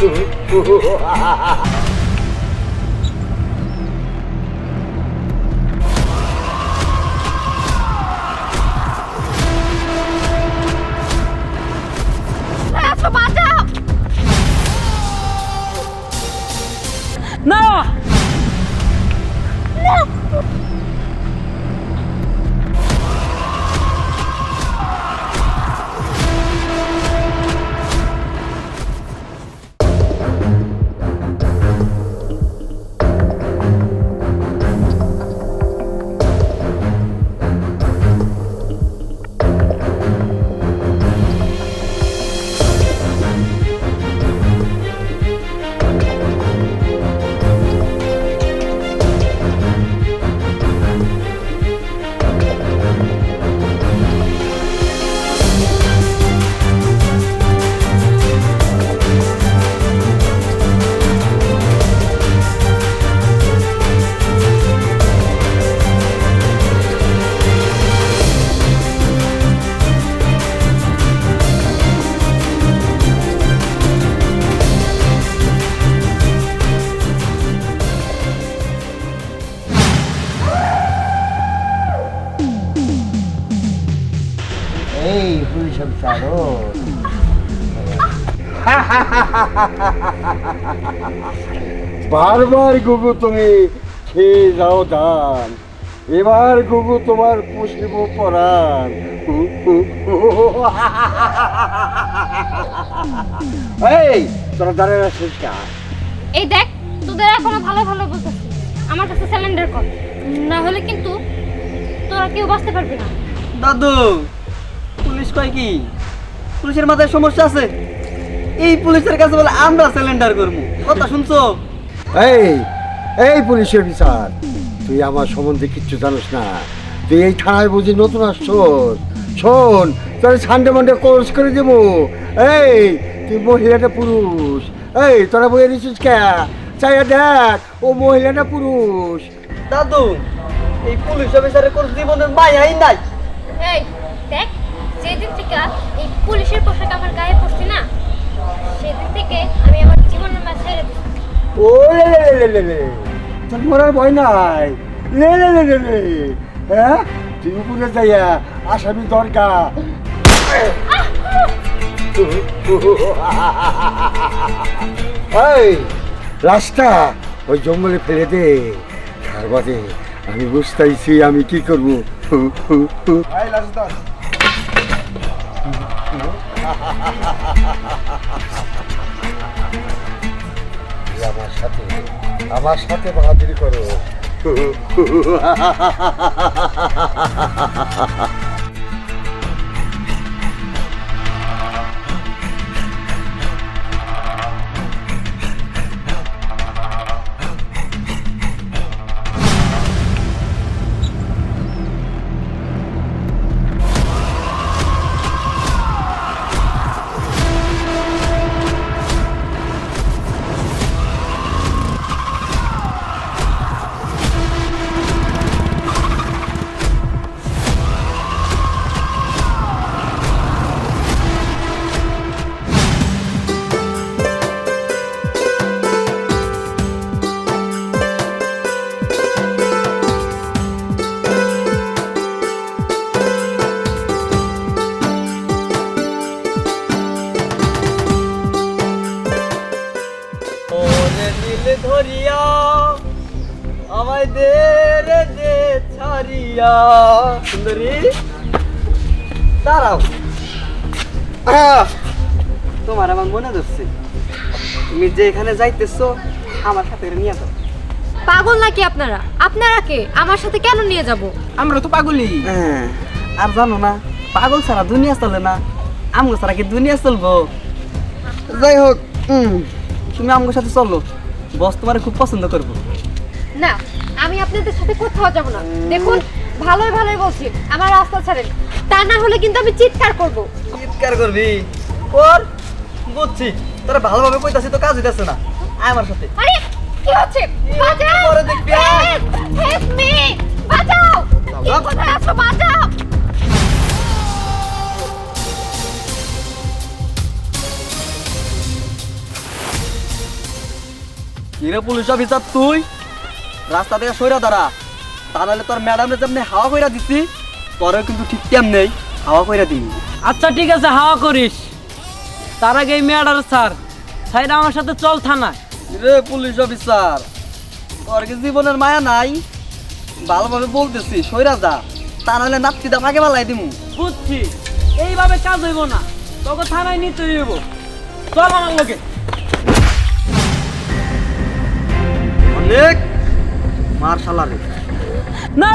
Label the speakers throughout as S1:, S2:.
S1: 嗯 哼 বারবার গুগু তুমি খেয়ে যাও ধান এবার গুগু তোমার পুষিব পরাণ। এই তোরা দাঁড়িয়ে আছিস
S2: এই দেখ তোদের এখনও ভালো ভালো বলতেছি আমার কাছে সিলিন্ডার কর। না হলে কিন্তু তোরা কেউ বাঁচতে পারবি না।
S3: দাদু পুলিশ কয় কি? পুলিশের মাথায় সমস্যা আছে? এই পুলিশের কাছে বলে আমরা সিলিন্ডার করব। কথা শুনছো?
S1: এই এই পুলিশ অফিসার তুই আমার সম্বন্ধে কিচ্ছু জানিস না। তুই এই থানায় বুঝি নতুন আসছোস। শোন তোর সানডে মানডে কোর্স করে দেবো। এই তুই মহিলাটা পুরুষ। এই তোরা বইয়ে দিছিস কে? চাই দেখ ও মহিলাটা পুরুষ।
S3: দাদু এই পুলিশ অফিসারের কোন জীবনের মায়াই নাই।
S2: এই দেখ যেদিন থেকে এই পুলিশের পোশাক আমার গায়ে
S1: ও, লে ভয় নাই। লে হ্যাঁ? যাইয়া আসামি দরকার। রাস্তা ওই জঙ্গলে ফেলে দে। তার বাদে আমি বুঝতেছি আমি কি করব। সাথে। আমার সাথে বাহাদুরি করো।
S3: ধরিয়া আমায় দে রে দে ছাড়িয়া। সুন্দরী দাঁড়াও! তোমার আমার মনে ধরছে। তুমি যে এখানে যাইতেছো আমার সাথে নিয়ে যাও।
S2: পাগল নাকি আপনারা? আপনারা কে? আমার সাথে কেন নিয়ে যাব?
S3: আমরা তো পাগলই। হ্যাঁ আর জানো না পাগল ছাড়া দুনিয়া চলে না। আমগো ছাড়া কি দুনিয়া চলবো? যাই হোক তুমি আমগো সাথে চলো। বস তোমার খুব পছন্দ করব।
S2: না আমি আপনাদের সাথে কোথাও যাব না। দেখুন ভালোই ভালোই বলছি আমার রাস্তা ছাড়েন। তা না হলে কিন্তু আমি চিৎকার করব।
S3: চিৎকার করবি? কর বুঝছি। তোরা ভালোভাবে কইতাছি তো কাজ হইতাছে না। আয় আমার সাথে।
S2: আরে কি হচ্ছে? বাঁচাও!
S3: পরে দেখবি।
S2: হেল্প মি বাঁচাও! কি
S3: বাবা।
S2: কোথায় আছো? বাঁচাও!
S3: কিরে পুলিশ অফিসার তুই? রাস্তা থেকে সইরা দাঁড়া। তা নাহলে তোর ম্যাডামে যেমনি হাওয়া কইরা দিছি তোরও কিন্তু ঠিক তেমনি হাওয়া কইরা দিবি।
S4: আচ্ছা ঠিক আছে হাওয়া করিস। তার আগে এই মেয়াডার স্যার সাইড আমার সাথে চল থানায়।
S3: রে পুলিশ অফিসার তোর কি জীবনের মায়া নাই? ভালোভাবে বলতেছি সইরা যা। তা নাহলে নাপতিটা ফাঁকে পালাই দিমু।
S4: বুঝছি। এইভাবে কাজ হইব না। তোকে থানায় নিতে হইব। চল আমার লোকে
S3: অনেক মার
S4: না!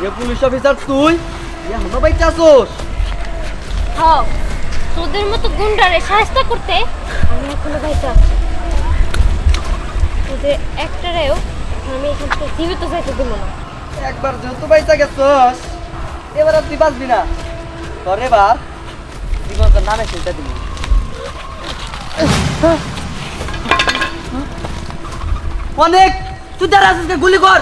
S3: রে পুলিশ অফিসার তুই এখনও বাইতে আসোস।
S2: হ তোদের মতো গুন্ডারে সাহায্য করতে আমি এখনও বাইতে আছি তোদের একটারেও আমি এখান থেকে জীবিত যাইতে দেবো না।
S3: একবার যেহেতু বাইচা গেছস এবার আর তুই বাঁচবি না। তোর এবার। জীবনটার নামে সেটা দিবি অনেক তুই দাঁড়া আছিস কে? গুলি কর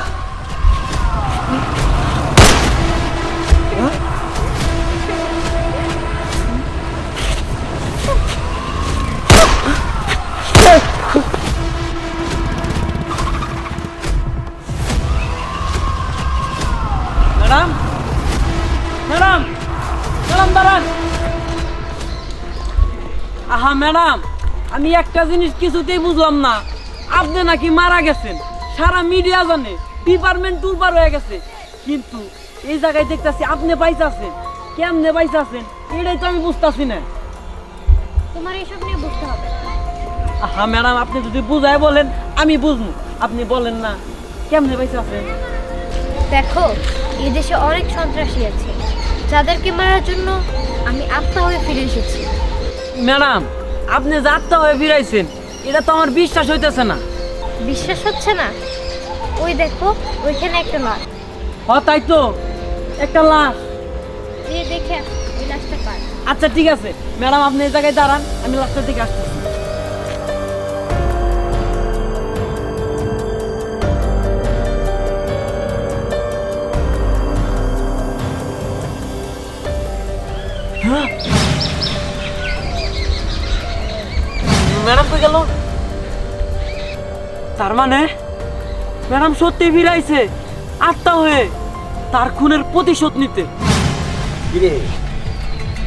S4: ম্যাডাম আমি একটা জিনিস কিছুতেই বুঝলাম না। আপনি নাকি মারা গেছেন। সারা মিডিয়া জানে ডিপার্টমেন্ট টুলবার হয়ে গেছে। কিন্তু এই জায়গায় দেখতেছি আপনি পাইছাছেন কেমনে পাইছাছেন এটাই তো আমি বুঝতেছি না।
S2: তোমার এইসব নিয়ে বুঝতে হবে।
S4: আহা ম্যাডাম আপনি যদি বুঝায় বলেন আমি বুঝব। আপনি বলেন না কেমনে পাইছাছেন
S2: দেখো এই দেশে অনেক সন্ত্রাসী আছে। যাদেরকে মারার জন্য আমি আত্মা হয়ে ফিরে এসেছি।
S4: ম্যাডাম আপনি যাত্রা হয়ে ফিরাইছেন এটা তো আমার বিশ্বাস হইতেছে না।
S2: বিশ্বাস হচ্ছে না? ওই দেখো ওইখানে একটা লাশ।
S4: হ তাই তো একটা লাশ।
S2: দেখে ওই লাশটা কার
S4: আচ্ছা ঠিক আছে। ম্যাডাম আপনি এই জায়গায় দাঁড়ান আমি লাশটার দিকে আসতেছি। ম্যাডাম গেল। তার মানে ম্যাডাম সত্যি ফিরাইছে আত্মা হয়ে তার খুনের প্রতিশোধ নিতে।
S1: কিরে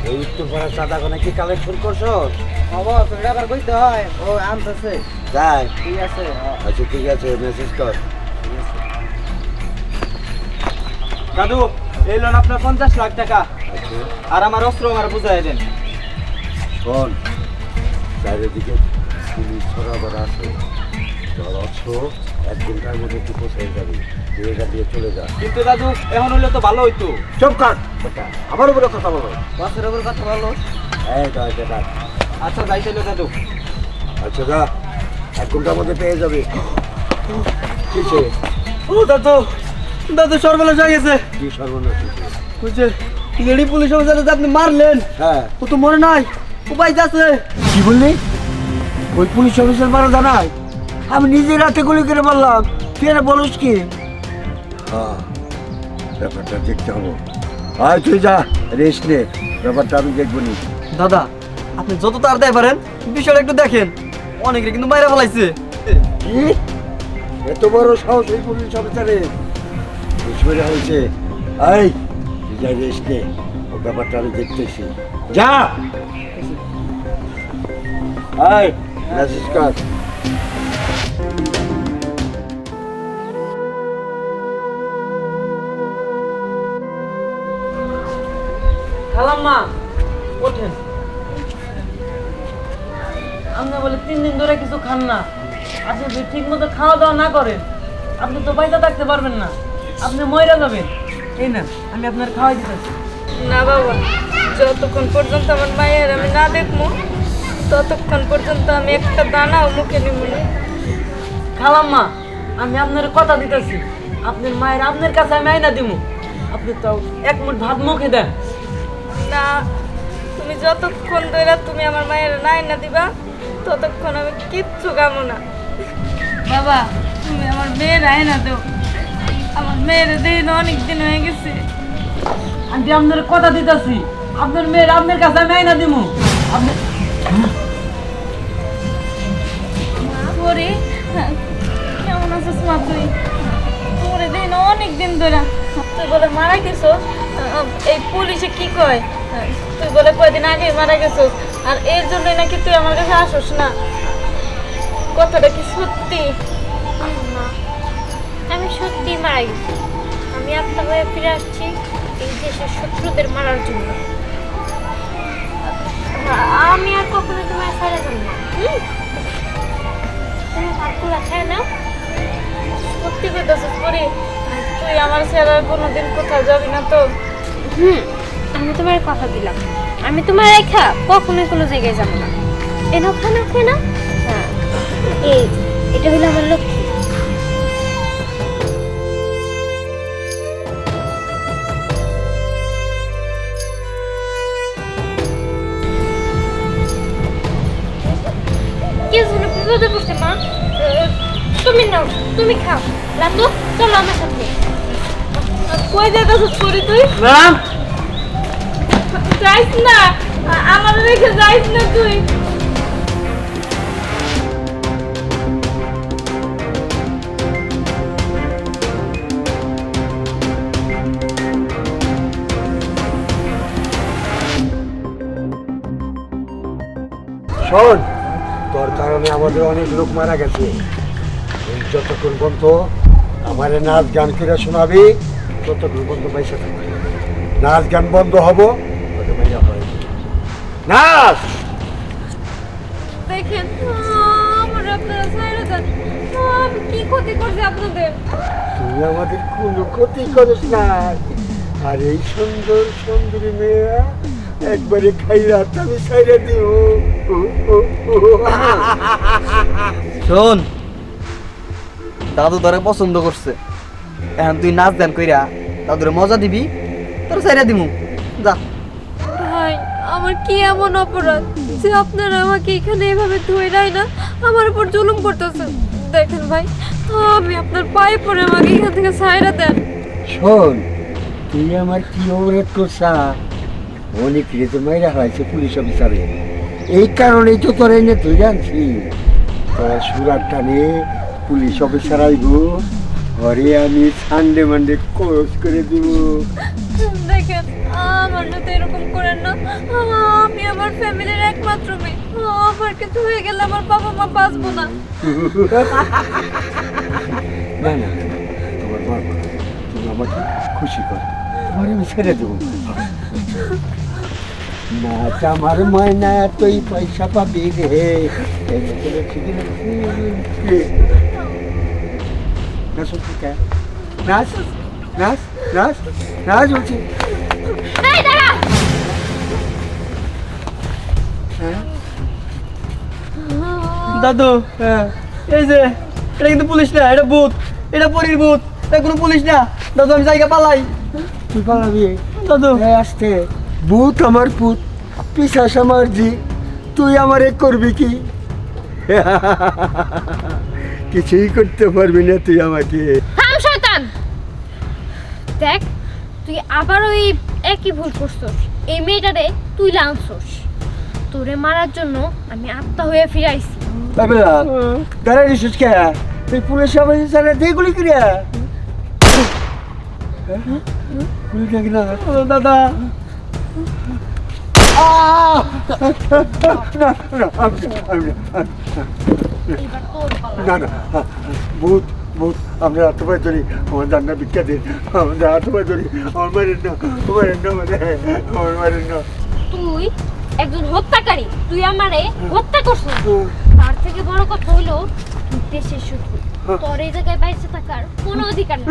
S1: এই উত্তরপাড়া চাঁদা কোনে কি কালেকশন করছস
S3: খবর তোর আবার কইতে হয়? ও আনতেছে।
S1: যাই।
S3: ঠিক আছে
S1: আচ্ছা ঠিক আছে মেসেজ কর।
S3: দাদু এই লোন আপনার পঞ্চাশ লাখ টাকা।
S1: আচ্ছা।
S3: আর আমার অস্ত্র আমার বুঝাই দেন।
S1: শোন চারিদিকে? ছড়াবার আছে। তোর অস্ত্র এক ঘণ্টার মধ্যে তুই পৌঁছে যাবি। তুই দিয়ে চলে যা।
S3: কিন্তু দাদু এখন হইলে তো ভালো হইতো।
S1: চুপ কাট আমার উপরে কথা বলো।
S3: বছর ওপর কথা ভালো
S1: এই তো এটা কাট
S3: আচ্ছা যাইছিল দাদু।
S1: আচ্ছা যা। এক ঘণ্টার মধ্যে পেয়ে যাবে। কিসে
S3: ও দাদু। দাদু সর্বনাশ হয়ে গেছে।
S1: কি সর্বনাশ?
S3: বুঝছে লেডি পুলিশ অফিসার আপনি মারলেন
S1: হ্যাঁ।
S3: ও তো মনে নাই। বাইতে আছে।
S1: কি বললি? ওই পুলিশ অফিসার মারা জানায় আমি নিজে রাতে গুলি করে মারলাম। তুই এটা বলিস কি? হ্যাঁ ব্যাপারটা দেখতে হব। আয় তুই যা রেস্ট নে। ব্যাপারটা আমি দেখব নি।
S3: দাদা আপনি যত তাড়াতাড়ি পারেন বিষয়টা একটু দেখেন। অনেকে কিন্তু মাইরা ফেলাইছে।
S1: কি? এত বড় সাহস এই পুলিশ অফিসারের বুঝবে হয়েছে এই তুই যা রেস্ট নে। ও ব্যাপারটা আমি দেখতেছি। যা! আয়। মেসেজ কর
S4: খালাম্মা ওঠেন। আপনি বলে তিন দিন ধরে কিছু খান না। আপনি যদি ঠিক মতো খাওয়া দাওয়া না করেন আপনি তো থাকতে পারবেন না। আপনি ময়রা যাবেন। এই না আমি আপনার খাওয়াই দিতেছি।
S5: না বাবা যতক্ষণ পর্যন্ত আমার মায়ের আমি না দেখব ততক্ষণ পর্যন্ত আমি একটা দানাও মুখে নিব না।
S4: খালাম্মা আমি আপনার কথা দিতেছি। আপনার মায়ের আপনার কাছে আমি আইনা দিব আপনি তো এক মুঠ ভাত মুখে দেন।
S5: না তুমি যতক্ষণ ধরে তুমি আমার মায়ের নাই না দিবা ততক্ষণ আমি কিচ্ছু খাব না। বাবা তুমি আমার মেয়ের আয়না দেও। আমার মেয়ের দিন অনেক দিন হয়ে গেছে।
S4: আমি আপনার কথা দিতেছি। আপনার মেয়ের আপনার কাছে আমি আইনা দিমু। আপনি
S5: কেমন আছিস মা তুই তোরে দিন অনেক দিন ধরে। তুই বলে মারা গেছস? এই পুলিশে কি কয়? তুই বলে কয়দিন আগে মারা গেছস? আর এর জন্যই নাকি তুই আমার কাছে আসস না? কথাটা কি সত্যি?
S2: আমি সত্যি মারা গেছি। আমি আত্মা হয়ে ফিরে আসছি এই দেশের শত্রুদের মারার জন্য। আমি আর কখনো তোমার ছেড়ে যাব না। তুমি খায় না
S5: সত্যি কইতাছিস পরে, তুই কোনোদিন কোথাও যাবি না
S2: আমি তোমার কথা দিলাম। আমি তোমার রেখা কখনোই কোনো জায়গায় যাব না। এনাও খানা খেয়ে না হ্যাঁ এই এটা হলো আমার লক্ষ্মী। তুমি নাও তুমি খাও। চলো আমার সাথে।
S5: কই পরে তুই?
S4: ম্যাডাম
S5: যাইস না আমার রেখে যাইস না তুই।
S1: শোন তোর কারণে আমাদের অনেক লোক মারা গেছে। যতক্ষণ পর্যন্ত আমার নাচ গান করে শোনাবি ততক্ষণ পর্যন্ত পয়সা থাকবে। নাচ গান বন্ধ হব নাচ!
S5: দেখেন কি ক্ষতি করছি আপনাদের?
S1: তুই আমাদের কোনো ক্ষতি করিস না। আর এই সুন্দর সুন্দরী মেয়েরা একবারে খাইরা আমি সাইরা দিব
S3: শোন দাদু তোরে পছন্দ করছে। এখন তুই নাচ দেন কইরা দাদুরে মজা দিবি তোর সাইরা দিমু। যা।
S6: ভাই আমার কি এমন অপরাধ যে আপনারা আমাকে এখানে এভাবে দেয় না? আমার উপর জুলুম করতেছেন দেখেন ভাই আমি আপনার পায়ে পড়ে আমাকে এখান থেকে সাইরা দেন।
S1: শোন তুই আমার কি অপরাধ করছা? অনেক রেতে মাইরা হয়েছে পুলিশ অফিসারে। এই কারণেই তো তোর এনে তুই জানছি তোরা সুরার টানে পুলিশ অফিসার আইব ঘরে আমি সানডে মানডে কোর্স করে দিব।
S6: দেখেন আমার না তো এরকম করেন না। আমি আমার ফ্যামিলির একমাত্র মেয়ে। আমার হয়ে গেলে আমার বাবা মা বাঁচবো না।
S1: না না তোমার বাবা তুমি আমাকে খুশি কর। তোমার আমি ছেড়ে দেবো। আমার ময়না তুই পয়সা পাবি রে। নাচ হচ্ছে কে? নাচ নাচ নাচ নাচ হ্যাঁ
S3: দাদু হ্যাঁ, এই যে এটা কিন্তু পুলিশ না এটা ভূত। এটা পরীর ভূত। এটা কোনো পুলিশ না। দাদু আমি জায়গা পালাই।
S1: তুই পালাবি।
S3: দাদু।
S1: আসতে। ভূত আমার পুত। পিসাস আমার জি। তুই আমারে করবি কি? কিছুই করতে পারবি না তুই আমাকে।
S2: শয়তান! দেখ তুই আবার ওই একই ভুল করছস। এই মেয়েটারে তুই লাঞ্ছস। তোরে মারার জন্য আমি আত্মা হয়ে ফিরে আইছি।
S1: তাবেলা দাঁড়াই রিসুস কে? তুই পুলিশ সবাই সারা দিয়ে গুলি করিয়া গুলি না
S3: ও দাদা!
S1: না না আমি আমি না, না না ভূত ভূত আমরা হাত পায়ে ধরি আমার জান্না দিন আমাদের হাত পায়ে ধরি আমার মারেন না মারেন না মানে আমার মারেন না।
S2: তুই একজন হত্যাকারী তুই আমারে হত্যা করছিস। তার থেকে বড় কথা হইল তুই দেশের শত্রু। তোর এই জায়গায় বাইসে থাকার কোনো অধিকার নেই।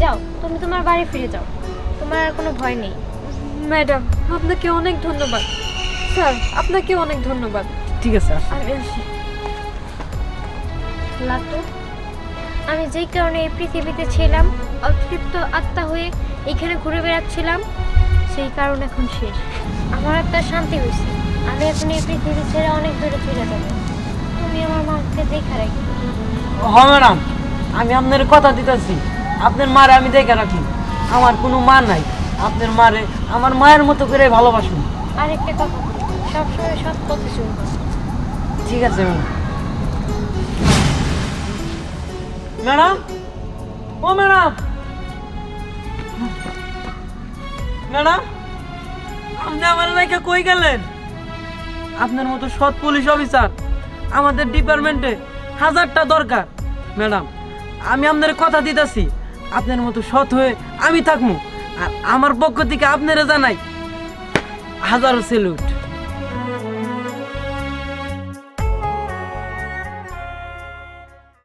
S2: যাও তুমি তোমার বাড়ি ফিরে যাও। তোমার আর কোনো ভয় নেই।
S6: ম্যাডাম আপনাকে অনেক ধন্যবাদ। স্যার আপনাকে অনেক ধন্যবাদ।
S4: ঠিক আছে।
S2: আমি আসি। লাতু আমি যেই কারণে এই পৃথিবীতে ছিলাম অতৃপ্ত আত্মা হয়ে এখানে ঘুরে বেড়াচ্ছিলাম সেই কারণ এখন শেষ। আমার আত্মার শান্তি হয়েছে। আমি এখন এই পৃথিবী ছেড়ে অনেক দূরে চলে যাব। তুমি আমার মাকে দেখা রাখি।
S4: হ ম্যাডাম। আমি আপনার কথা দিতেছি। আপনার মারে আমি দেখে রাখি। আমার কোনো মা নাই। আপনার মারে আমার মায়ের মতো করে ভালোবাসুন।
S2: আরেকটা কথা সবসময় চলবো
S4: ঠিক আছে ম্যাডাম। ম্যাডাম? ও ম্যাডাম! ম্যাডাম আপনি আমার লাইকে কই গেলেন? আপনার মতো সৎ পুলিশ অফিসার আমাদের ডিপার্টমেন্টে হাজারটা দরকার। ম্যাডাম আমি আপনার কথা দিতেছি। আপনার মতো সৎ হয়ে আমি থাকব আর আমার পক্ষ থেকে আপনারা জানাই হাজারো সেলুট।